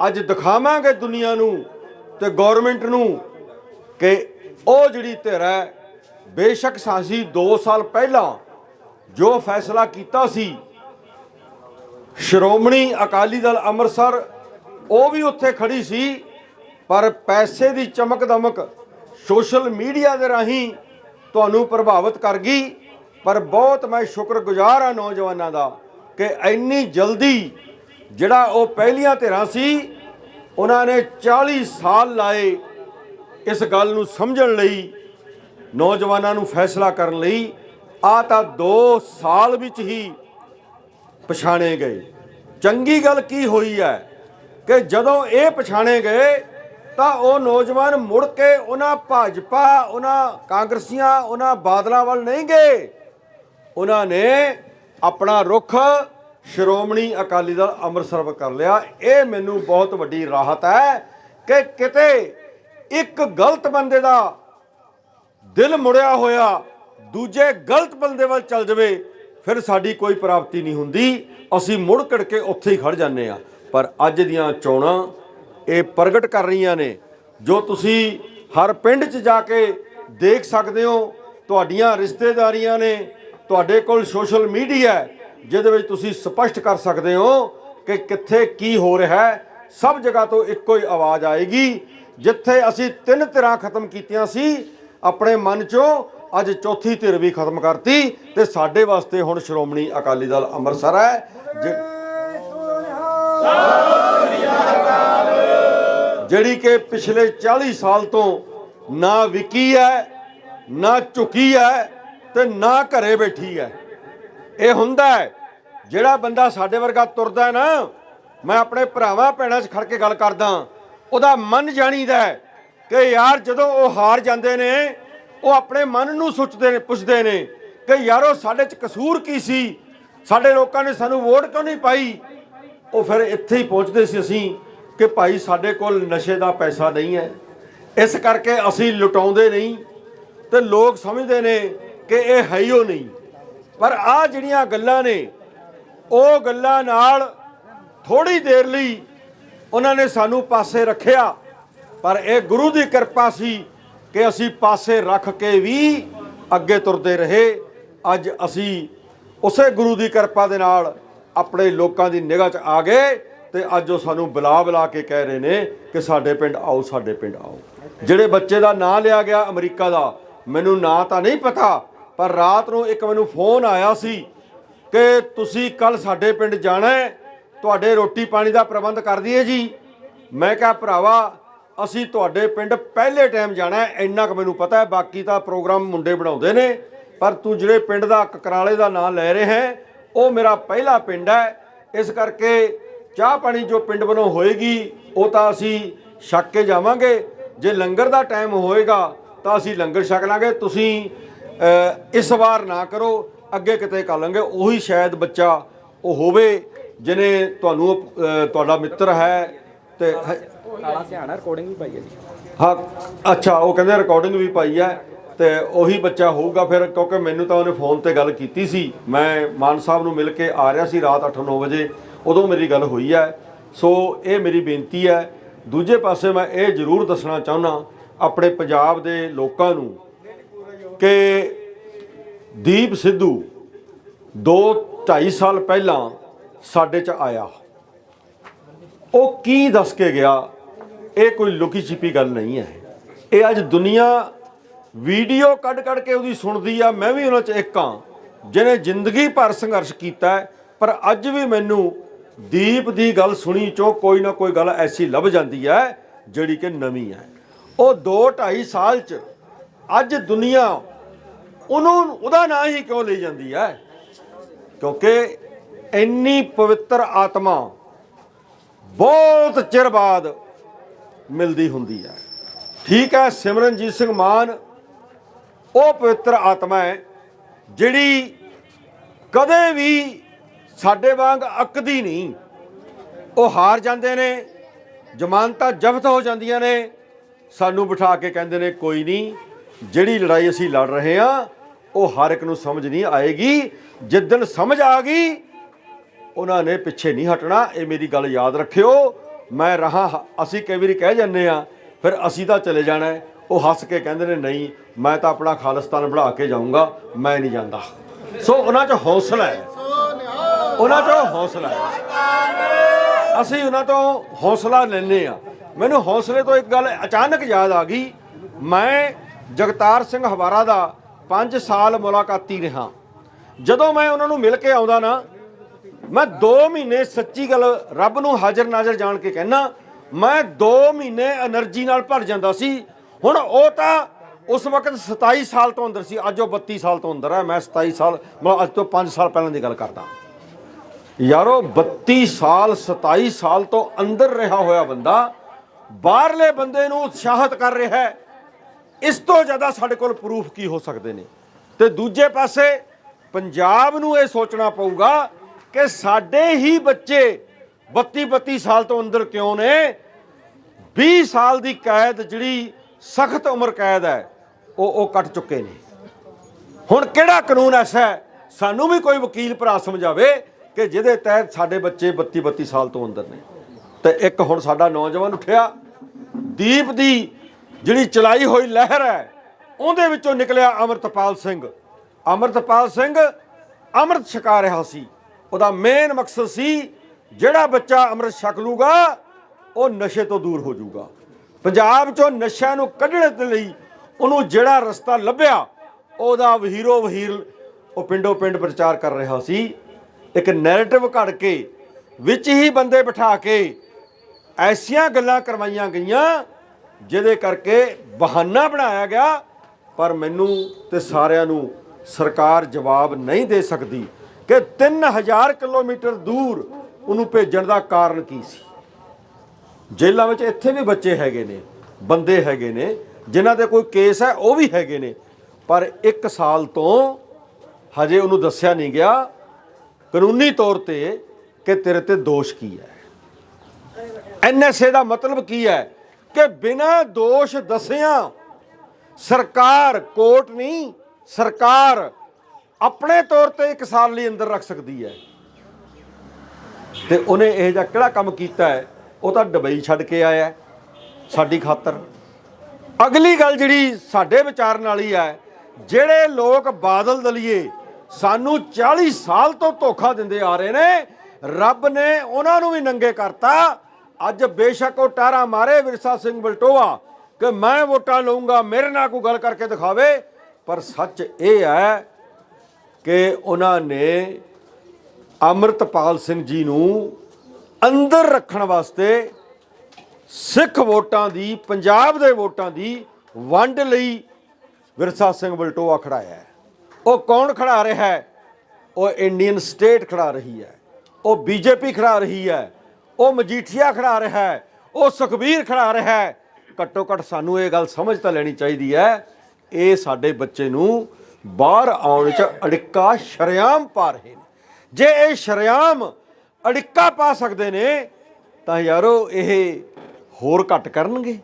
ਅੱਜ ਦਿਖਾਵਾਂਗੇ ਦੁਨੀਆ ਨੂੰ ਤੇ ਗਵਰਨਮੈਂਟ ਨੂੰ ਕਿ ਉਹ ਜਿਹੜੀ ਧਿਰ ਹੈ, ਬੇਸ਼ੱਕ ਸਾਸੀ 2 ਸਾਲ ਪਹਿਲਾਂ ਜੋ ਫੈਸਲਾ ਕੀਤਾ ਸੀ, ਸ਼੍ਰੋਮਣੀ ਅਕਾਲੀ ਦਲ ਅੰਮ੍ਰਿਤਸਰ, ਉਹ ਵੀ ਉੱਥੇ ਖੜੀ ਸੀ, ਪਰ ਪੈਸੇ ਦੀ ਚਮਕ ਦਮਕ ਸੋਸ਼ਲ ਮੀਡੀਆ ਦੇ ਰਾਹੀਂ ਤੁਹਾਨੂੰ ਪ੍ਰਭਾਵਿਤ ਕਰ ਗਈ। ਪਰ ਬਹੁਤ ਮੈਂ ਸ਼ੁਕਰਗੁਜ਼ਾਰ ਹਾਂ ਨੌਜਵਾਨਾਂ ਦਾ ਕਿ ਇੰਨੀ ਜਲਦੀ ਜਿਹੜਾ ਉਹ ਪਹਿਲੀਆਂ ਧਿਰਾਂ ਸੀ, ਉਹਨਾਂ ਨੇ 40 ਸਾਲ ਲਾਏ ਇਸ ਗੱਲ ਨੂੰ ਸਮਝਣ ਲਈ, ਨੌਜਵਾਨਾਂ ਨੂੰ ਫੈਸਲਾ ਕਰਨ ਲਈ, ਆ ਤਾਂ 2 ਸਾਲ ਵਿੱਚ ਹੀ ਪਛਾਣੇ ਗਏ। ਚੰਗੀ ਗੱਲ ਕੀ ਹੋਈ ਹੈ ਕਿ ਜਦੋਂ ਇਹ ਪਛਾਣੇ ਗਏ, ਤਾਂ ਉਹ ਨੌਜਵਾਨ ਮੁੜ ਕੇ ਉਹਨਾਂ ਭਾਜਪਾ, ਉਹਨਾਂ ਕਾਂਗਰਸੀਆਂ, ਉਹਨਾਂ ਬਾਦਲਾਂ ਵੱਲ ਨਹੀਂ ਗਏ। ਉਹਨਾਂ ਨੇ ਆਪਣਾ ਰੁਖ ਸ਼੍ਰੋਮਣੀ ਅਕਾਲੀ ਦਲ ਅੰਮ੍ਰਿਤਸਰ ਕਰ ਲਿਆ। ਇਹ ਮੈਨੂੰ ਬਹੁਤ ਵੱਡੀ ਰਾਹਤ ਹੈ ਕਿ ਕਿਤੇ ਇੱਕ ਗਲਤ ਬੰਦੇ ਦਾ ਦਿਲ ਮੁੜਿਆ ਹੋਇਆ ਦੂਜੇ ਗਲਤ ਬੰਦੇ ਵੱਲ ਚੱਲ ਜਾਵੇ, ਫਿਰ ਸਾਡੀ ਕੋਈ ਪ੍ਰਾਪਤੀ ਨਹੀਂ ਹੁੰਦੀ। ਅਸੀਂ ਮੁੜ ਕੜ ਕੇ ਉੱਥੇ ਹੀ ਖੜ ਜਾਂਦੇ ਆ ਪਰ ਅੱਜ ਦੀਆਂ ਚੋਣਾਂ ਇਹ ਪ੍ਰਗਟ ਕਰ ਰਹੀਆਂ ਨੇ। ਜੋ ਤੁਸੀਂ ਹਰ ਪਿੰਡ 'ਚ ਜਾ ਕੇ ਦੇਖ ਸਕਦੇ ਹੋ, ਤੁਹਾਡੀਆਂ ਰਿਸ਼ਤੇਦਾਰੀਆਂ ਨੇ, ਤੁਹਾਡੇ ਕੋਲ ਸੋਸ਼ਲ ਮੀਡੀਆ ਹੈ ਜਿਹਦੇ ਵਿੱਚ ਤੁਸੀਂ ਸਪਸ਼ਟ ਕਰ ਸਕਦੇ ਹੋ ਕਿ ਕਿੱਥੇ ਕੀ ਹੋ ਰਿਹਾ ਹੈ। ਸਭ ਜਗ੍ਹਾ ਤੋਂ ਇੱਕੋ ਹੀ ਆਵਾਜ਼ ਆਏਗੀ। ਜਿੱਥੇ ਅਸੀਂ ਤਿੰਨ ਧਿਰਾਂ ਖਤਮ ਕੀਤੀਆਂ ਸੀ, ਆਪਣੇ ਮਨ ਚੋਂ ਅੱਜ ਚੌਥੀ ਧਿਰ ਵੀ ਖਤਮ ਕਰਤੀ ਤੇ ਸਾਡੇ ਵਾਸਤੇ ਹੁਣ ਸ਼੍ਰੋਮਣੀ ਅਕਾਲੀ ਦਲ ਅੰਮ੍ਰਿਤਸਰ ਹੈ। ਜਿਹੜੀ ਕਿ ਪਿਛਲੇ 40 ਸਾਲ ਤੋਂ ਨਾ ਵਿਕੀ ਹੈ, ਨਾ ਝੁਕੀ ਹੈ ਤੇ ਨਾ ਘਰੇ ਬੈਠੀ ਹੈ। ਇਹ ਹੁੰਦਾ ਹੈ, ਜਿਹੜਾ ਬੰਦਾ ਸਾਡੇ ਵਰਗਾ ਤੁਰਦਾ ਨਾ, ਮੈਂ ਆਪਣੇ ਭਰਾਵਾਂ ਭੈਣਾਂ 'ਚ ਖੜ ਕੇ ਗੱਲ ਕਰਦਾ ਉਹਦਾ ਮਨ ਜਾਣੀਦਾ ਕਿ ਯਾਰ ਜਦੋਂ ਉਹ ਹਾਰ ਜਾਂਦੇ ਨੇ, ਉਹ ਆਪਣੇ ਮਨ ਨੂੰ ਸੋਚਦੇ ਨੇ, ਪੁੱਛਦੇ ਨੇ ਕਿ ਯਾਰੋ ਸਾਡੇ 'ਚ ਕਸੂਰ ਕੀ ਸੀ? ਸਾਡੇ ਲੋਕਾਂ ਨੇ ਸਾਨੂੰ ਵੋਟ ਕਿਉਂ ਨਹੀਂ ਪਾਈ? ਉਹ ਫਿਰ ਇੱਥੇ ਹੀ ਪਹੁੰਚਦੇ ਸੀ ਅਸੀਂ ਕਿ ਭਾਈ ਸਾਡੇ ਕੋਲ ਨਸ਼ੇ ਦਾ ਪੈਸਾ ਨਹੀਂ ਹੈ। ਇਸ ਕਰਕੇ ਅਸੀਂ ਲੁਟਾਉਂਦੇ ਨਹੀਂ ਤੇ ਲੋਕ ਸਮਝਦੇ ਨੇ ਕਿ ਇਹ ਹੈ ਹੀ ਉਹ ਨਹੀਂ। ਪਰ ਆ ਜਿਹੜੀਆਂ ਗੱਲਾਂ ਨੇ, ਉਹ ਗੱਲਾਂ ਨਾਲ ਥੋੜੀ ਦੇਰ ਲਈ ਉਹਨਾਂ ਨੇ ਸਾਨੂੰ ਪਾਸੇ ਰੱਖਿਆ। ਪਰ ਇਹ ਗੁਰੂ ਦੀ ਕਿਰਪਾ ਸੀ ਕਿ ਅਸੀਂ ਪਾਸੇ ਰੱਖ ਕੇ ਵੀ ਅੱਗੇ ਤੁਰਦੇ ਰਹੇ। ਅੱਜ ਅਸੀਂ ਉਸੇ ਗੁਰੂ ਦੀ ਕਿਰਪਾ ਦੇ ਨਾਲ ਆਪਣੇ ਲੋਕਾਂ ਦੀ ਨਿਗਾਹ 'ਚ ਆ ਗਏ ਤੇ ਅੱਜ ਉਹ ਸਾਨੂੰ ਬੁਲਾ ਬੁਲਾ ਕੇ ਕਹਿ ਰਹੇ ਨੇ ਕਿ ਸਾਡੇ ਪਿੰਡ ਆਓ, ਸਾਡੇ ਪਿੰਡ ਆਓ। ਜਿਹੜੇ ਬੱਚੇ ਦਾ ਨਾਂ ਲਿਆ ਗਿਆ ਅਮਰੀਕਾ ਦਾ, ਮੈਨੂੰ ਨਾਂ ਤਾਂ ਨਹੀਂ ਪਤਾ ਪਰ ਰਾਤ ਨੂੰ ਇੱਕ ਮੈਨੂੰ ਫੋਨ ਆਇਆ ਸੀ ਕਿ ਤੁਸੀਂ ਕੱਲ ਸਾਡੇ ਪਿੰਡ ਜਾਣਾ ਹੈ, ਤੁਹਾਡੇ ਰੋਟੀ ਪਾਣੀ ਦਾ ਪ੍ਰਬੰਧ ਕਰ ਦਈਏ ਜੀ। ਮੈਂ ਕਿਹਾ, ਭਰਾਵਾ, ਅਸੀਂ ਤੁਹਾਡੇ ਪਿੰਡ ਪਹਿਲੇ ਟਾਈਮ ਜਾਣਾ ਹੈ, ਇੰਨਾ ਕੁ ਮੈਨੂੰ ਪਤਾ ਹੈ, ਬਾਕੀ ਤਾਂ ਪ੍ਰੋਗਰਾਮ ਮੁੰਡੇ ਬਣਾਉਂਦੇ ਨੇ। ਪਰ ਤੂੰ ਜਿਹੜੇ ਪਿੰਡ ਦਾ ਕਕਰਾਲੇ ਦਾ ਨਾਮ ਲੈ ਰਹੇ ਹੈ, ਉਹ ਮੇਰਾ ਪਹਿਲਾ ਪਿੰਡ ਹੈ। ਇਸ ਕਰਕੇ ਚਾਹ ਪਾਣੀ ਜੋ ਪਿੰਡ ਵੱਲੋਂ ਹੋਏਗੀ, ਉਹ ਤਾਂ ਅਸੀਂ ਛੱਕ ਕੇ ਜਾਵਾਂਗੇ। ਜੇ ਲੰਗਰ ਦਾ ਟਾਈਮ ਹੋਏਗਾ, ਤਾਂ ਅਸੀਂ ਲੰਗਰ ਛਕ ਲਾਂਗੇ। ਤੁਸੀਂ ਇਸ ਵਾਰ ਨਾ ਕਰੋ ਅੱਗੇ ਕਿਤੇ ਕਰ ਲਾਂਗੇ। ਉਹੀ ਸ਼ਾਇਦ ਬੱਚਾ ਉਹ ਹੋਵੇ ਜਿਹਨੇ ਤੁਹਾਨੂੰ ਤੁਹਾਡਾ ਮਿੱਤਰ ਹੈ ਤੇ ਕਾਲਾ ਧਿਆਨ ਰਿਕਾਰਡਿੰਗ ਵੀ ਪਾਈ ਹੈ ਜੀ। ਹਾਂ ਅੱਛਾ ਉਹ ਕਹਿੰਦੇ ਰਿਕਾਰਡਿੰਗ ਵੀ ਪਾਈ ਹੈ ਤੇ ਉਹੀ ਬੱਚਾ ਹੋਊਗਾ ਫਿਰ ਕਿਉਂਕਿ ਮੈਨੂੰ ਤਾਂ ਉਹਨੇ ਫੋਨ ਤੇ ਗੱਲ ਕੀਤੀ ਸੀ। ਮੈਂ ਮਾਨ ਸਾਹਿਬ ਨੂੰ ਮਿਲ ਕੇ ਆ ਰਿਹਾ ਸੀ ਰਾਤ 8-9 ਵਜੇ ਉਦੋਂ ਮੇਰੀ ਗੱਲ ਹੋਈ ਹੈ। ਸੋ ਇਹ ਮੇਰੀ ਬੇਨਤੀ ਹੈ। ਦੂਜੇ ਪਾਸੇ ਮੈਂ ਇਹ ਜ਼ਰੂਰ ਦੱਸਣਾ ਚਾਹੁੰਦਾ ਆਪਣੇ ਪੰਜਾਬ ਦੇ ਲੋਕਾਂ ਨੂੰ ਕਿ ਦੀਪ ਸਿੱਧੂ 2 2.5 ਸਾਲ ਪਹਿਲਾਂ ਸਾਡੇ ਚ ਆਇਆ। ਉਹ ਕੀ ਦੱਸ ਕੇ ਗਿਆ, ਇਹ ਕੋਈ ਲੁਕੀ ਛਿਪੀ ਗੱਲ ਨਹੀਂ ਹੈ। ਇਹ ਅੱਜ ਦੁਨੀਆ ਵੀਡੀਓ ਕੱਢ ਕੱਢ ਕੇ ਉਹਦੀ ਸੁਣਦੀ ਆ, ਮੈਂ ਵੀ ਉਹਨਾਂ ਚ ਇੱਕ ਹਾਂ, ਜਿਹਨੇ ਜ਼ਿੰਦਗੀ ਭਰ ਸੰਘਰਸ਼ ਕੀਤਾ ਪਰ ਅੱਜ ਵੀ ਮੈਨੂੰ ਦੀਪ ਦੀ ਗੱਲ ਸੁਣੀ ਚੋਂ ਕੋਈ ਨਾ ਕੋਈ ਗੱਲ ਐਸੀ ਲੱਭ ਜਾਂਦੀ ਹੈ, ਜਿਹੜੀ ਕਿ ਨਵੀਂ ਹੈ। ਉਹ 2 2.5 ਸਾਲ ਚ ਅੱਜ ਦੁਨੀਆ ਉਹਨੂੰ ਉਹਦਾ ਨਾਂ ਹੀ ਕਿਉਂ ਲਈ ਜਾਂਦੀ ਹੈ? ਕਿਉਂਕਿ ਇੰਨੀ ਪਵਿੱਤਰ ਆਤਮਾ ਬਹੁਤ ਚਿਰ ਬਾਅਦ ਮਿਲਦੀ ਹੁੰਦੀ ਹੈ। ਠੀਕ ਹੈ, ਸਿਮਰਨਜੀਤ ਸਿੰਘ ਮਾਨ, ਉਹ ਪਵਿੱਤਰ ਆਤਮਾ ਹੈ ਜਿਹੜੀ ਕਦੇ ਵੀ ਸਾਡੇ ਵਾਂਗ ਅੱਕਦੀ ਨਹੀਂ। ਉਹ ਹਾਰ ਜਾਂਦੇ ਨੇ, ਜ਼ਮਾਨਤਾਂ ਜ਼ਬਤ ਹੋ ਜਾਂਦੀਆਂ ਨੇ, ਸਾਨੂੰ ਬਿਠਾ ਕੇ ਕਹਿੰਦੇ ਨੇ ਕੋਈ ਨਹੀਂ। ਜਿਹੜੀ ਲੜਾਈ ਅਸੀਂ ਲੜ ਰਹੇ ਹਾਂ, ਉਹ ਹਰ ਇੱਕ ਨੂੰ ਸਮਝ ਨਹੀਂ ਆਏਗੀ। ਜਿੱਦਣ ਸਮਝ ਆ ਗਈ, ਉਹਨਾਂ ਨੇ ਪਿੱਛੇ ਨਹੀਂ ਹਟਣਾ। ਇਹ ਮੇਰੀ ਗੱਲ ਯਾਦ ਰੱਖਿਓ। ਮੈਂ ਰਹਾ, ਅਸੀਂ ਕਈ ਵਾਰੀ ਕਹਿ ਜਾਂਦੇ ਆ ਫਿਰ ਅਸੀਂ ਤਾਂ ਚਲੇ ਜਾਣਾ ਉਹ ਹੱਸ ਕੇ ਕਹਿੰਦੇ ਨੇ, ਨਹੀਂ, ਮੈਂ ਤਾਂ ਆਪਣਾ ਖਾਲਿਸਤਾਨ ਬਣਾ ਕੇ ਜਾਊਂਗਾ। ਮੈਂ ਨਹੀਂ ਜਾਂਦਾ। ਸੋ ਉਹਨਾਂ 'ਚ ਹੌਸਲਾ ਹੈ। ਉਹਨਾਂ 'ਚ ਹੌਸਲਾ ਹੈ। ਅਸੀਂ ਉਹਨਾਂ ਤੋਂ ਹੌਸਲਾ ਲੈਂਦੇ ਆ ਮੈਨੂੰ ਹੌਸਲੇ ਤੋਂ ਇੱਕ ਗੱਲ ਅਚਾਨਕ ਯਾਦ ਆ ਗਈ। ਮੈਂ ਜਗਤਾਰ ਸਿੰਘ ਹਵਾਰਾ ਦਾ 5 ਸਾਲ ਮੁਲਾਕਾਤੀ ਰਿਹਾ। ਜਦੋਂ ਮੈਂ ਉਹਨਾਂ ਨੂੰ ਮਿਲ ਕੇ ਆਉਂਦਾ ਨਾ, ਮੈਂ 2 ਮਹੀਨੇ ਸੱਚੀ ਗੱਲ ਰੱਬ ਨੂੰ ਹਾਜ਼ਰ ਨਾਜ਼ਰ ਜਾਣ ਕੇ ਕਹਿਣਾ ਮੈਂ 2 ਮਹੀਨੇ એનર્ਜੀ ਨਾਲ ਭਰ ਜਾਂਦਾ ਸੀ। ਹੁਣ ਉਹ ਤਾਂ ਉਸ ਵਕਤ 27 ਸਾਲ ਤੋਂ ਅੰਦਰ ਸੀ, ਅੱਜ ਉਹ 32 ਸਾਲ ਤੋਂ ਅੰਦਰ ਹੈ। ਮੈਂ 27 ਸਾਲ, ਮੈਂ ਅੱਜ ਤੋਂ 5 ਸਾਲ ਪਹਿਲਾਂ ਦੀ ਗੱਲ ਕਰਦਾ। ਯਾਰੋ 32 ਸਾਲ 27 ਸਾਲ ਤੋਂ ਅੰਦਰ ਰਿਹਾ ਹੋਇਆ ਬੰਦਾ, ਬਾਹਰਲੇ ਬੰਦੇ ਨੂੰ ਉਤਸ਼ਾਹਿਤ ਕਰ ਰਿਹਾ ਹੈ। ਇਸ ਤੋਂ ਜ਼ਿਆਦਾ ਸਾਡੇ ਕੋਲ ਪ੍ਰੂਫ ਕੀ ਹੋ ਸਕਦੇ ਨੇ? ਤੇ ਦੂਜੇ ਪਾਸੇ ਪੰਜਾਬ ਨੂੰ ਇਹ ਸੋਚਣਾ ਪਊਗਾ ਕਿ ਸਾਡੇ ਹੀ ਬੱਚੇ 32 32 ਸਾਲ ਤੋਂ ਅੰਦਰ ਕਿਉਂ ਨੇ? 20 ਸਾਲ ਦੀ ਕੈਦ ਜਿਹੜੀ ਸਖਤ ਉਮਰ ਕੈਦ ਹੈ, ਉਹ ਉਹ ਕੱਟ ਚੁੱਕੇ ਨੇ। ਹੁਣ ਕਿਹੜਾ ਕਾਨੂੰਨ ਐਸਾ ਹੈ? ਸਾਨੂੰ ਵੀ ਕੋਈ ਵਕੀਲ ਭਰਾ ਸਮਝਾਵੇ ਕਿ ਜਿਹਦੇ ਤਹਿਤ ਸਾਡੇ ਬੱਚੇ 32 32 ਸਾਲ ਤੋਂ ਅੰਦਰ ਨੇ। ਤੇ ਇੱਕ ਹੁਣ ਸਾਡਾ ਨੌਜਵਾਨ ਉੱਠਿਆ, ਦੀਪ ਦੀ ਜਿਹੜੀ ਚਲਾਈ ਹੋਈ ਲਹਿਰ ਹੈ, ਉਹਦੇ ਵਿੱਚੋਂ ਨਿਕਲਿਆ ਅਮਰਤਪਾਲ ਸਿੰਘ। ਅਮਰਤਪਾਲ ਸਿੰਘ ਅੰਮ੍ਰਿਤ ਛਕਾ ਰਿਹਾ ਸੀ। ਉਹਦਾ ਮੇਨ ਮਕਸਦ ਸੀ, ਜਿਹੜਾ ਬੱਚਾ ਅੰਮ੍ਰਿਤ ਛਕ ਲੂਗਾ, ਉਹ ਨਸ਼ੇ ਤੋਂ ਦੂਰ ਹੋ ਜਾਊਗਾ। ਪੰਜਾਬ ਚੋਂ ਨਸ਼ਿਆਂ ਨੂੰ ਕੱਢਣ ਦੇ ਲਈ ਉਹਨੂੰ ਜਿਹੜਾ ਰਸਤਾ ਲੱਭਿਆ, ਉਹਦਾ ਵਹੀਰੋ ਵਹੀਰ ਉਹ ਪਿੰਡੋ ਪਿੰਡ ਪ੍ਰਚਾਰ ਕਰ ਰਿਹਾ ਸੀ। ਇੱਕ ਨੈਰੇਟਿਵ ਘੜ ਕੇ, ਵਿੱਚ ਹੀ ਬੰਦੇ ਬਿਠਾ ਕੇ, ਐਸੀਆਂ ਗੱਲਾਂ ਕਰਵਾਈਆਂ ਗਈਆਂ ਜਿਹਦੇ ਕਰਕੇ ਬਹਾਨਾ ਬਣਾਇਆ ਗਿਆ, ਪਰ ਮੈਨੂੰ ਤੇ ਸਾਰਿਆਂ ਨੂੰ ਸਰਕਾਰ ਜਵਾਬ ਨਹੀਂ ਦੇ ਸਕਦੀ ਕਿ 3000 ਕਿਲੋਮੀਟਰ ਦੂਰ ਉਹਨੂੰ ਭੇਜਣ ਦਾ ਕਾਰਨ ਕੀ ਸੀ। ਜੇਲ੍ਹਾਂ ਵਿੱਚ ਇੱਥੇ ਵੀ ਬੱਚੇ ਹੈਗੇ ਨੇ, ਬੰਦੇ ਹੈਗੇ ਨੇ, ਜਿਨ੍ਹਾਂ ਦੇ ਕੋਈ ਕੇਸ ਹੈ ਉਹ ਵੀ ਹੈਗੇ ਨੇ, ਪਰ 1 ਸਾਲ ਤੋਂ ਹਜੇ ਉਹਨੂੰ ਦੱਸਿਆ ਨਹੀਂ ਗਿਆ, ਕਾਨੂੰਨੀ ਤੌਰ ਤੇ ਕਿ ਤੇਰੇ ਤੇ ਦੋਸ਼ ਕੀ ਹੈ। ਐਨਐਸਏ ਦਾ ਮਤਲਬ ਕੀ ਹੈ? ਕਿ ਬਿਨਾਂ ਦੋਸ਼ ਦੱਸਿਆਂ ਸਰਕਾਰ ਕੋਰਟ ਨਹੀਂ, ਸਰਕਾਰ ਆਪਣੇ ਤੌਰ ਤੇ 1 ਸਾਲ ਲਈ ਅੰਦਰ ਰੱਖ ਸਕਦੀ ਹੈ। ਤੇ ਉਹਨੇ ਇਹ ਜਿਹਾ ਕਿਹੜਾ ਕੰਮ ਕੀਤਾ ਹੈ? ਉਹ ਤਾਂ ਦੁਬਈ ਛੱਡ ਕੇ ਆਇਆ ਸਾਡੀ ਖਾਤਰ। ਅਗਲੀ ਗੱਲ ਜਿਹੜੀ ਸਾਡੇ ਵਿਚਾਰਨ ਵਾਲੀ ਹੈ ਜਿਹੜੇ ਲੋਕ ਬਾਦਲ ਦਲੀਏ, ਸਾਨੂੰ 40 ਸਾਲ ਤੋਂ ਧੋਖਾ ਦਿੰਦੇ ਆ ਰਹੇ ਨੇ, ਰੱਬ ਨੇ ਉਹਨਾਂ ਨੂੰ ਵੀ ਨੰਗੇ ਕਰਤਾ। ਅੱਜ ਬੇਸ਼ੱਕ ਉਹ ਟਾਰਾ ਮਾਰੇ ਵਿਰਸਾ ਸਿੰਘ ਬਲਟੋਆ ਕਿ ਮੈਂ ਵੋਟਾਂ ਲਊਂਗਾ, ਮੇਰੇ ਨਾਲ ਕੋਈ ਗੱਲ ਕਰਕੇ ਦਿਖਾਵੇ। ਪਰ ਸੱਚ ਇਹ ਹੈ ਕਿ ਉਹਨਾਂ ਨੇ ਅਮਰਤਪਾਲ ਸਿੰਘ ਜੀ ਨੂੰ ਅੰਦਰ ਰੱਖਣ ਵਾਸਤੇ ਸਿੱਖ ਵੋਟਾਂ ਦੀ, ਪੰਜਾਬ ਦੇ ਵੋਟਾਂ ਦੀ ਵੰਡ ਲਈ ਵਿਰਸਾ ਸਿੰਘ ਬਲਟੋਆ ਖੜਾਇਆ ਹੈ। ਉਹ ਕੌਣ ਖੜਾ ਰਿਹਾ ਹੈ? ਉਹ ਇੰਡੀਅਨ ਸਟੇਟ ਖੜਾ ਰਹੀ ਹੈ। ਉਹ ਬੀਜੇਪੀ ਖੜਾ ਰਹੀ ਹੈ। ਉਹ ਮਜੀਠੀਆ ਖੜਾ ਰਿਹਾ ਹੈ, ਉਹ ਸੁਖਬੀਰ ਖੜਾ ਰਿਹਾ ਹੈ। ਘੱਟੋ ਘੱਟ ਸਾਨੂੰ ਇਹ ਗੱਲ ਸਮਝ ਤਾਂ ਲੈਣੀ ਚਾਹੀਦੀ ਹੈ, ਇਹ ਸਾਡੇ ਬੱਚੇ ਨੂੰ ਬਾਹਰ ਆਉਣ ਚ ਅੜਿੱਕਾ ਸ਼ਰਿਆਮ ਪਾ ਰਹੇ ਨੇ। ਜੇ ਇਹ ਸ਼ਰਿਆਮ ਅੜਿੱਕਾ ਪਾ ਸਕਦੇ ਨੇ, ਤਾਂ ਯਾਰੋ ਇਹ ਹੋਰ ਘੱਟ ਕਰਨਗੇ।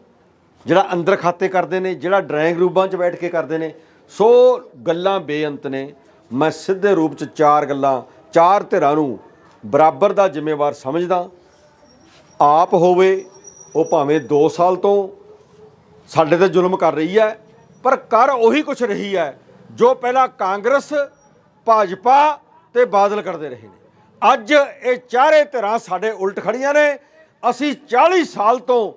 ਜਿਹੜਾ ਅੰਦਰ ਖਾਤੇ ਕਰਦੇ ਨੇ, ਜਿਹੜਾ ਡਰਾਇੰਗ ਰੂਮਾਂ 'ਚ ਬੈਠ ਕੇ ਕਰਦੇ ਨੇ, ਸੋ ਗੱਲਾਂ ਬੇਅੰਤ ਨੇ। ਮੈਂ ਸਿੱਧੇ ਰੂਪ 'ਚ ਚਾਰ ਗੱਲਾਂ, ਚਾਰ ਧਿਰਾਂ ਨੂੰ ਬਰਾਬਰ ਦਾ ਜ਼ਿੰਮੇਵਾਰ ਸਮਝਦਾ। ਆਪ ਹੋਵੇ, ਉਹ ਭਾਵੇਂ 2 ਸਾਲ ਤੋਂ ਸਾਡੇ ਤੇ ਜ਼ੁਲਮ ਕਰ ਰਹੀ ਹੈ, ਪਰ ਕਰ ਉਹੀ ਕੁਛ ਰਹੀ ਹੈ, ਜੋ ਪਹਿਲਾਂ ਕਾਂਗਰਸ, ਭਾਜਪਾ ਤੇ ਬਾਦਲ ਕਰਦੇ ਰਹੇ ਨੇ। ਅੱਜ ਇਹ ਚਾਰੇ ਧਿਰਾਂ ਸਾਡੇ ਉਲਟ ਖੜੀਆਂ ਨੇ। ਅਸੀਂ 40 ਸਾਲ ਤੋਂ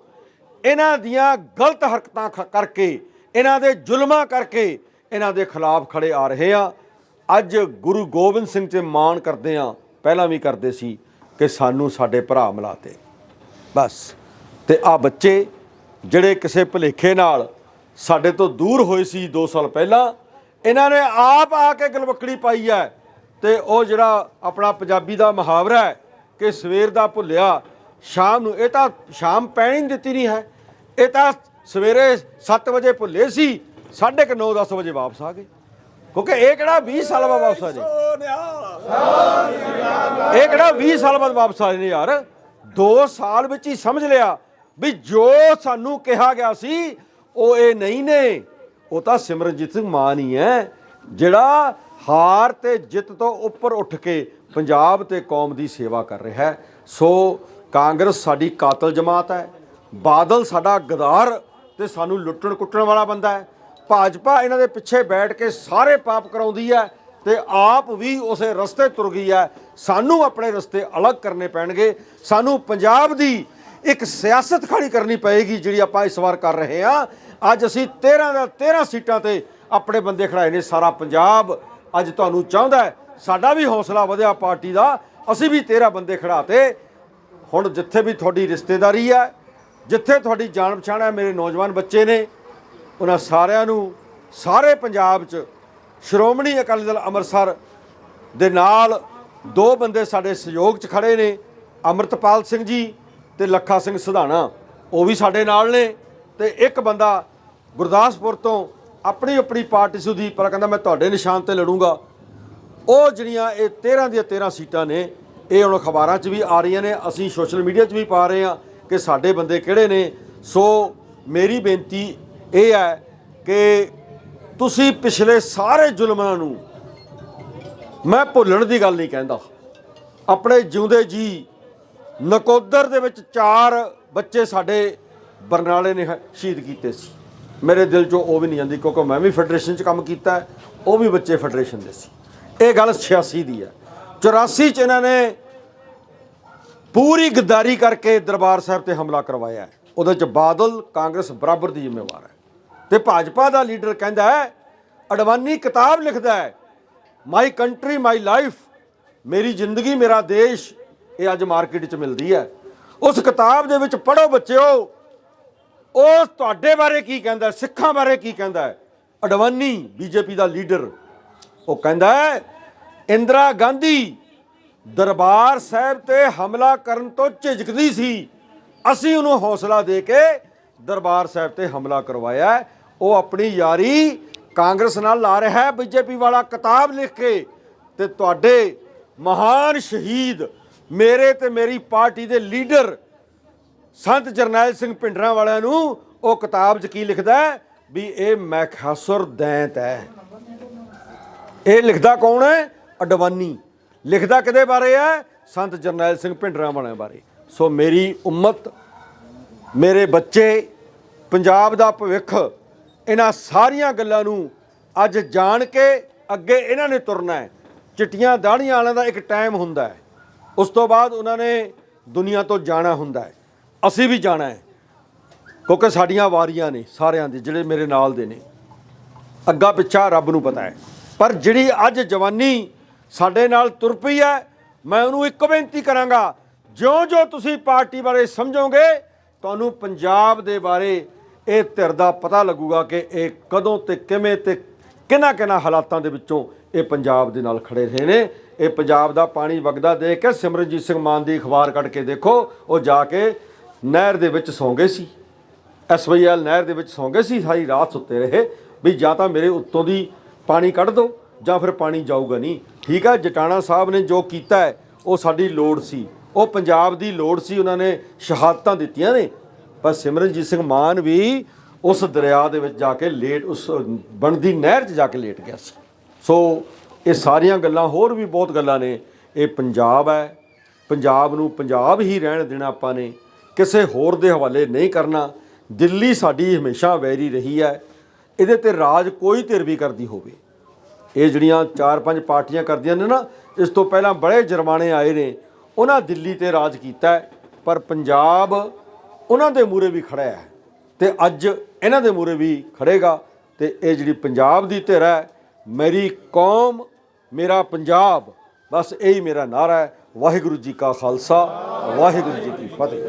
ਇਹਨਾਂ ਦੀਆਂ ਗਲਤ ਹਰਕਤਾਂ ਖ- ਕਰਕੇ, ਇਹਨਾਂ ਦੇ ਜ਼ੁਲਮਾਂ ਕਰਕੇ ਇਹਨਾਂ ਦੇ ਖਿਲਾਫ ਖੜੇ ਆ ਰਹੇ ਆ ਅੱਜ ਗੁਰੂ ਗੋਬਿੰਦ ਸਿੰਘ ਤੇ ਮਾਣ ਕਰਦੇ ਆ ਪਹਿਲਾਂ ਵੀ ਕਰਦੇ ਸੀ ਕਿ ਸਾਨੂੰ ਸਾਡੇ ਭਰਾ ਮਿਲਾਤੇ ਬਸ। ਤੇ ਆ ਬੱਚੇ ਜਿਹੜੇ ਕਿਸੇ ਭੁਲੇਖੇ ਨਾਲ ਸਾਡੇ ਤੋਂ ਦੂਰ ਹੋਏ ਸੀ 2 ਸਾਲ ਪਹਿਲਾਂ ਇਹਨਾਂ ਨੇ ਆਪ ਆ ਕੇ ਗਲਵਕੜੀ ਪਾਈ ਹੈ ਤੇ ਉਹ ਜਿਹੜਾ ਆਪਣਾ ਪੰਜਾਬੀ ਦਾ ਮੁਹਾਵਰਾ ਹੈ ਕਿ ਸਵੇਰ ਦਾ ਭੁੱਲਿਆ ਸ਼ਾਮ ਨੂੰ ਇਹ ਤਾਂ ਸ਼ਾਮ ਪੈਣੀ ਦਿੱਤੀ ਨਹੀਂ ਹੈ। ਇਹ ਤਾਂ ਸਵੇਰੇ 7 ਵਜੇ ਭੁੱਲੇ ਸੀ 9:30 10 ਵਜੇ ਵਾਪਸ ਆ ਗਏ। ਕਿਉਂਕਿ ਇਹ ਕਿਹੜਾ 20 ਸਾਲ ਬਾਅਦ ਵਾਪਸ ਆ ਜੇ ਇਹ ਕਿਹੜਾ 20 ਸਾਲ ਬਾਅਦ ਵਾਪਸ ਆ ਨੇ ਯਾਰ? 2 ਸਾਲ ਵਿੱਚ ਹੀ ਸਮਝ ਲਿਆ ਵੀ ਜੋ ਸਾਨੂੰ ਕਿਹਾ ਗਿਆ ਸੀ, ਉਹ ਇਹ ਨਹੀਂ ਨੇ। ਉਹ ਤਾਂ ਸਿਮਰਨਜੀਤ ਸਿੰਘ ਮਾਨ ਹੀ ਹੈ, ਜਿਹੜਾ ਹਾਰ ਤੇ ਜਿੱਤ ਤੋਂ ਉੱਪਰ ਉੱਠ ਕੇ ਪੰਜਾਬ ਤੇ ਕੌਮ ਦੀ ਸੇਵਾ ਕਰ ਰਿਹਾ ਹੈ। ਸੋ ਕਾਂਗਰਸ ਸਾਡੀ ਕਾਤਲ ਜਮਾਤ ਹੈ, ਬਾਦਲ ਸਾਡਾ ਗਦਾਰ ਤੇ ਸਾਨੂੰ ਲੁੱਟਣ ਕੁੱਟਣ ਵਾਲਾ ਬੰਦਾ ਹੈ। ਭਾਜਪਾ ਇਹਨਾਂ ਦੇ ਪਿੱਛੇ ਬੈਠ ਕੇ ਸਾਰੇ ਪਾਪ ਕਰਾਉਂਦੀ ਹੈ ਤੇ ਆਪ ਵੀ ਉਸੇ ਰਸਤੇ ਤੁਰ ਗਈ ਹੈ। ਸਾਨੂੰ ਆਪਣੇ ਰਸਤੇ ਅਲੱਗ ਕਰਨੇ ਪੈਣਗੇ। ਸਾਨੂੰ ਪੰਜਾਬ ਦੀ ਇੱਕ ਸਿਆਸਤ ਖੜੀ ਕਰਨੀ ਪਏਗੀ ਜਿਹੜੀ ਆਪਾਂ ਇਸ ਵਾਰ ਕਰ ਰਹੇ ਹਾਂ। ਅੱਜ ਅਸੀਂ 13 ਦਾ 13 ਸੀਟਾਂ ਤੇ ਆਪਣੇ ਬੰਦੇ ਖੜਾਏ ਨੇ ਸਾਰਾ ਪੰਜਾਬ। ਅੱਜ ਤੁਹਾਨੂੰ ਚਾਹੁੰਦਾ ਹੈ, ਸਾਡਾ ਵੀ ਹੌਸਲਾ ਵਧਿਆ ਪਾਰਟੀ ਦਾ। ਅਸੀਂ ਵੀ 13 ਬੰਦੇ ਖੜਾਤੇ ਹੁਣ ਜਿੱਥੇ ਵੀ ਤੁਹਾਡੀ ਰਿਸ਼ਤੇਦਾਰੀ ਹੈ, ਜਿੱਥੇ ਤੁਹਾਡੀ ਜਾਣ ਪਛਾਣ ਹੈ, ਮੇਰੇ ਨੌਜਵਾਨ ਬੱਚੇ ਨੇ, ਉਹਨਾਂ ਸਾਰਿਆਂ ਨੂੰ, ਸਾਰੇ ਪੰਜਾਬ 'ਚ ਸ਼੍ਰੋਮਣੀ ਅਕਾਲੀ ਦਲ ਅੰਮ੍ਰਿਤਸਰ ਦੇ ਨਾਲ ਦੋ ਬੰਦੇ ਸਾਡੇ ਸਹਿਯੋਗ 'ਚ ਖੜੇ ਨੇ, ਅਮਰਤਪਾਲ ਸਿੰਘ ਜੀ ਤੇ ਲੱਖਾ ਸਿੰਘ ਸਿਧਾਣਾ। ਉਹ ਵੀ ਸਾਡੇ ਨਾਲ ਨੇ ਤੇ ਇੱਕ ਬੰਦਾ ਗੁਰਦਾਸਪੁਰ ਤੋਂ ਆਪਣੀ ਆਪਣੀ ਪਾਰਟੀ ਸੁਦੀ ਪਰ ਕਹਿੰਦਾ ਮੈਂ ਤੁਹਾਡੇ ਨਿਸ਼ਾਨ ਤੇ ਲੜੂੰਗਾ। ਉਹ ਜਿਹੜੀਆਂ ਇਹ 13 ਦੀਆਂ 13 ਸੀਟਾਂ ਨੇ, ਇਹ ਹੁਣ ਅਖਬਾਰਾਂ 'ਚ ਵੀ ਆ ਰਹੀਆਂ ਨੇ, ਅਸੀਂ ਸੋਸ਼ਲ ਮੀਡੀਆ 'ਚ ਵੀ ਪਾ ਰਹੇ ਹਾਂ ਕਿ ਸਾਡੇ ਬੰਦੇ ਕਿਹੜੇ ਨੇ। ਸੋ ਮੇਰੀ ਬੇਨਤੀ ਇਹ ਹੈ ਕਿ ਤੁਸੀਂ ਪਿਛਲੇ ਸਾਰੇ ਜ਼ੁਲਮਾਂ ਨੂੰ ਮੈਂ ਭੁੱਲਣ ਦੀ ਗੱਲ ਨਹੀਂ ਕਹਿੰਦਾ। ਆਪਣੇ ਜਿਉਂਦੇ ਜੀ ਨਕੋਦਰ ਦੇ ਵਿੱਚ ਚਾਰ ਬੱਚੇ ਸਾਡੇ ਬਰਨਾਲੇ ਨੇ ਸ਼ਹੀਦ ਕੀਤੇ ਸੀ। ਮੇਰੇ ਦਿਲ 'ਚੋਂ ਉਹ ਵੀ ਨਹੀਂ ਜਾਂਦੀ ਕਿਉਂਕਿ ਮੈਂ ਵੀ ਫੈਡਰੇਸ਼ਨ 'ਚ ਕੰਮ ਕੀਤਾ ਉਹ ਵੀ ਬੱਚੇ ਫੈਡਰੇਸ਼ਨ ਦੇ ਸੀ। ਇਹ ਗੱਲ 86 ਦੀ ਹੈ। 84 'ਚ ਇਹਨਾਂ ਨੇ ਪੂਰੀ ਗਦਾਰੀ ਕਰਕੇ ਦਰਬਾਰ ਸਾਹਿਬ ਤੇ ਹਮਲਾ ਕਰਵਾਇਆ ਉਹਦੇ 'ਚ ਬਾਦਲ, ਕਾਂਗਰਸ ਬਰਾਬਰ ਦੀ ਜ਼ਿੰਮੇਵਾਰ ਹੈ। ਤੇ ਭਾਜਪਾ ਦਾ ਲੀਡਰ ਕਹਿੰਦਾ ਹੈ, ਅਡਵਾਨੀ ਕਿਤਾਬ ਲਿਖਦਾ ਹੈ ਮਾਈ ਕੰਟਰੀ ਮਾਈ ਲਾਈਫ ਮੇਰੀ ਜ਼ਿੰਦਗੀ, ਮੇਰਾ ਦੇਸ਼, ਇਹ ਅੱਜ ਮਾਰਕੀਟ 'ਚ ਮਿਲਦੀ ਹੈ। ਉਸ ਕਿਤਾਬ ਦੇ ਵਿੱਚ ਪੜੋ ਬੱਚਿਓ, ਉਹ ਤੁਹਾਡੇ ਬਾਰੇ ਕੀ ਕਹਿੰਦਾ, ਸਿੱਖਾਂ ਬਾਰੇ ਕੀ ਕਹਿੰਦਾ ਹੈ? ਅਡਵਾਨੀ ਬੀਜੇਪੀ ਦਾ ਲੀਡਰ, ਉਹ ਕਹਿੰਦਾ ਹੈ, ਇੰਦਰਾ ਗਾਂਧੀ ਦਰਬਾਰ ਸਾਹਿਬ ਤੇ ਹਮਲਾ ਕਰਨ ਤੋਂ ਝਿਜਕਦੀ ਸੀ। ਅਸੀਂ ਉਹਨੂੰ ਹੌਸਲਾ ਦੇ ਕੇ ਦਰਬਾਰ ਸਾਹਿਬ ਤੇ ਹਮਲਾ ਕਰਵਾਇਆ ਉਹ ਆਪਣੀ ਯਾਰੀ ਕਾਂਗਰਸ ਨਾਲ ਲਾ ਰਿਹਾ ਹੈ, ਬੀਜੇਪੀ ਵਾਲਾ ਕਿਤਾਬ ਲਿਖ ਕੇ। ਤੇ ਤੁਹਾਡੇ ਮਹਾਨ ਸ਼ਹੀਦ, ਮੇਰੇ ਤੇ ਮੇਰੀ ਪਾਰਟੀ ਦੇ ਲੀਡਰ ਸੰਤ ਜਰਨੈਲ ਸਿੰਘ ਭਿੰਡਰਾਂ ਵਾਲਿਆਂ ਨੂੰ ਉਹ ਕਿਤਾਬ 'ਚ ਕੀ ਲਿਖਦਾ ਵੀ ਇਹ ਮੈਖਾਸੁਰ ਦੈਂਤ ਹੈ। ਇਹ ਲਿਖਦਾ ਕੌਣ ਹੈ? ਅਡਵਾਨੀ। ਲਿਖਦਾ ਕਿਹਦੇ ਬਾਰੇ ਹੈ? ਸੰਤ ਜਰਨੈਲ ਸਿੰਘ ਭਿੰਡਰਾਂ ਵਾਲਿਆਂ ਬਾਰੇ। ਸੋ ਮੇਰੀ ਉਮਤ, ਮੇਰੇ ਬੱਚੇ, ਪੰਜਾਬ ਦਾ ਭਵਿੱਖ ਇਹਨਾਂ ਸਾਰੀਆਂ ਗੱਲਾਂ ਨੂੰ ਅੱਜ ਜਾਣ ਕੇ ਅੱਗੇ ਇਹਨਾਂ ਨੇ ਤੁਰਨਾ ਹੈ। ਚਿੱਟੀਆਂ ਦਾੜੀਆਂ ਵਾਲਿਆਂ ਦਾ ਇੱਕ ਟਾਈਮ ਹੁੰਦਾ ਹੈ। ਉਸ ਤੋਂ ਬਾਅਦ ਉਹਨਾਂ ਨੇ ਦੁਨੀਆ ਤੋਂ ਜਾਣਾ ਹੁੰਦਾ ਹੈ। ਅਸੀਂ ਵੀ ਜਾਣਾ ਹੈ। ਕਿਉਂਕਿ ਸਾਡੀਆਂ ਵਾਰੀਆਂ ਨੇ ਸਾਰਿਆਂ ਦੀ, ਜਿਹੜੇ ਮੇਰੇ ਨਾਲ ਦੇ ਨੇ। ਅੱਗਾ ਪਿੱਛਾ ਰੱਬ ਨੂੰ ਪਤਾ ਹੈ। ਪਰ ਜਿਹੜੀ ਅੱਜ ਜਵਾਨੀ ਸਾਡੇ ਨਾਲ ਤੁਰ ਪਈ ਹੈ, ਮੈਂ ਉਹਨੂੰ ਇੱਕ ਬੇਨਤੀ ਕਰਾਂਗਾ, ਜਿਉਂ-ਜਿਉਂ ਤੁਸੀਂ ਪਾਰਟੀ ਬਾਰੇ ਸਮਝੋਗੇ, ਤੁਹਾਨੂੰ ਪੰਜਾਬ ਦੇ ਬਾਰੇ ਇਹ ਧਿਰ ਦਾ ਪਤਾ ਲੱਗੂਗਾ ਕਿ ਇਹ ਕਦੋਂ ਤੇ ਕਿਵੇਂ ਤੇ ਕਿਹਨਾਂ ਕਿਹਨਾਂ ਹਾਲਾਤਾਂ ਦੇ ਵਿੱਚੋਂ ਇਹ ਪੰਜਾਬ ਦੇ ਨਾਲ ਖੜੇ ਰਹੇ ਨੇ। ਇਹ ਪੰਜਾਬ ਦਾ ਪਾਣੀ ਵਗਦਾ ਦੇਖ ਕੇ ਸਿਮਰਨਜੀਤ ਸਿੰਘ ਮਾਨ ਦੀ ਅਖਬਾਰ ਕੱਢ ਕੇ ਦੇਖੋ, ਉਹ ਜਾ ਕੇ ਨਹਿਰ ਦੇ ਵਿੱਚ ਸੌਂ ਗਏ ਸੀ। ਐਸਵਾਈਐਲ ਨਹਿਰ ਦੇ ਵਿੱਚ ਸੌਂ ਗਏ ਸੀ, ਸਾਰੀ ਰਾਤ ਸੁੱਤੇ ਰਹੇ ਵੀ ਜਾਂ ਤਾਂ ਮੇਰੇ ਉੱਤੋਂ ਦੀ ਪਾਣੀ ਕੱਢ ਦਿਓ ਜਾਂ ਫਿਰ ਪਾਣੀ ਜਾਊਗਾ ਨਹੀਂ। ਠੀਕ ਹੈ ਜਟਾਣਾ ਸਾਹਿਬ ਨੇ ਜੋ ਕੀਤਾ ਹੈ, ਉਹ ਸਾਡੀ ਲੋੜ ਸੀ। ਉਹ ਪੰਜਾਬ ਦੀ ਲੋੜ ਸੀ, ਉਹਨਾਂ ਨੇ ਸ਼ਹਾਦਤਾਂ ਦਿੱਤੀਆਂ ਨੇ। ਪਰ ਸਿਮਰਨਜੀਤ ਸਿੰਘ ਮਾਨ ਵੀ ਉਸ ਦਰਿਆ ਦੇ ਵਿੱਚ ਜਾ ਕੇ ਲੇਟ, ਉਸ ਬਣਦੀ ਨਹਿਰ 'ਚ ਜਾ ਕੇ ਲੇਟ ਗਿਆ ਸੀ। ਸੋ ਇਹ ਸਾਰੀਆਂ ਗੱਲਾਂ ਹੋਰ ਵੀ ਬਹੁਤ ਗੱਲਾਂ ਨੇ। ਇਹ ਪੰਜਾਬ ਹੈ। ਪੰਜਾਬ ਨੂੰ ਪੰਜਾਬ ਹੀ ਰਹਿਣ ਦੇਣਾ ਆਪਾਂ ਨੇ। ਕਿਸੇ ਹੋਰ ਦੇ ਹਵਾਲੇ ਨਹੀਂ ਕਰਨਾ। ਦਿੱਲੀ ਸਾਡੀ ਹਮੇਸ਼ਾ ਵੈਰੀ ਰਹੀ ਹੈ। ਇਹਦੇ ਤੇ ਰਾਜ ਕੋਈ ਧਿਰ ਵੀ ਕਰਦੀ ਹੋਵੇ। ਇਹ ਜਿਹੜੀਆਂ ਚਾਰ ਪੰਜ ਪਾਰਟੀਆਂ ਕਰਦੀਆਂ ਨੇ ਨਾ, ਇਸ ਤੋਂ ਪਹਿਲਾਂ ਬੜੇ ਜਰਮਾਨੇ ਆਏ ਨੇ। ਉਹਨਾਂ ਦਿੱਲੀ ਤੇ ਰਾਜ ਕੀਤਾ ਪਰ ਪੰਜਾਬ ਉਹਨਾਂ ਦੇ ਮੂਰੇ ਵੀ ਖੜਾ ਹੈ ਤੇ ਅੱਜ ਇਹਨਾਂ ਦੇ ਮੂਰੇ ਵੀ ਖੜੇਗਾ ਤੇ ਇਹ ਜਿਹੜੀ ਪੰਜਾਬ ਦੀ ਧਿਰ ਹੈ, ਮੇਰੀ ਕੌਮ, ਮੇਰਾ ਪੰਜਾਬ, ਬਸ ਇਹੀ ਮੇਰਾ ਨਾਰਾ ਹੈ। ਵਾਹਿਗੁਰੂ ਜੀ ਕਾ ਖਾਲਸਾ, ਵਾਹਿਗੁਰੂ ਜੀ ਕੀ ਫਤਿਹ।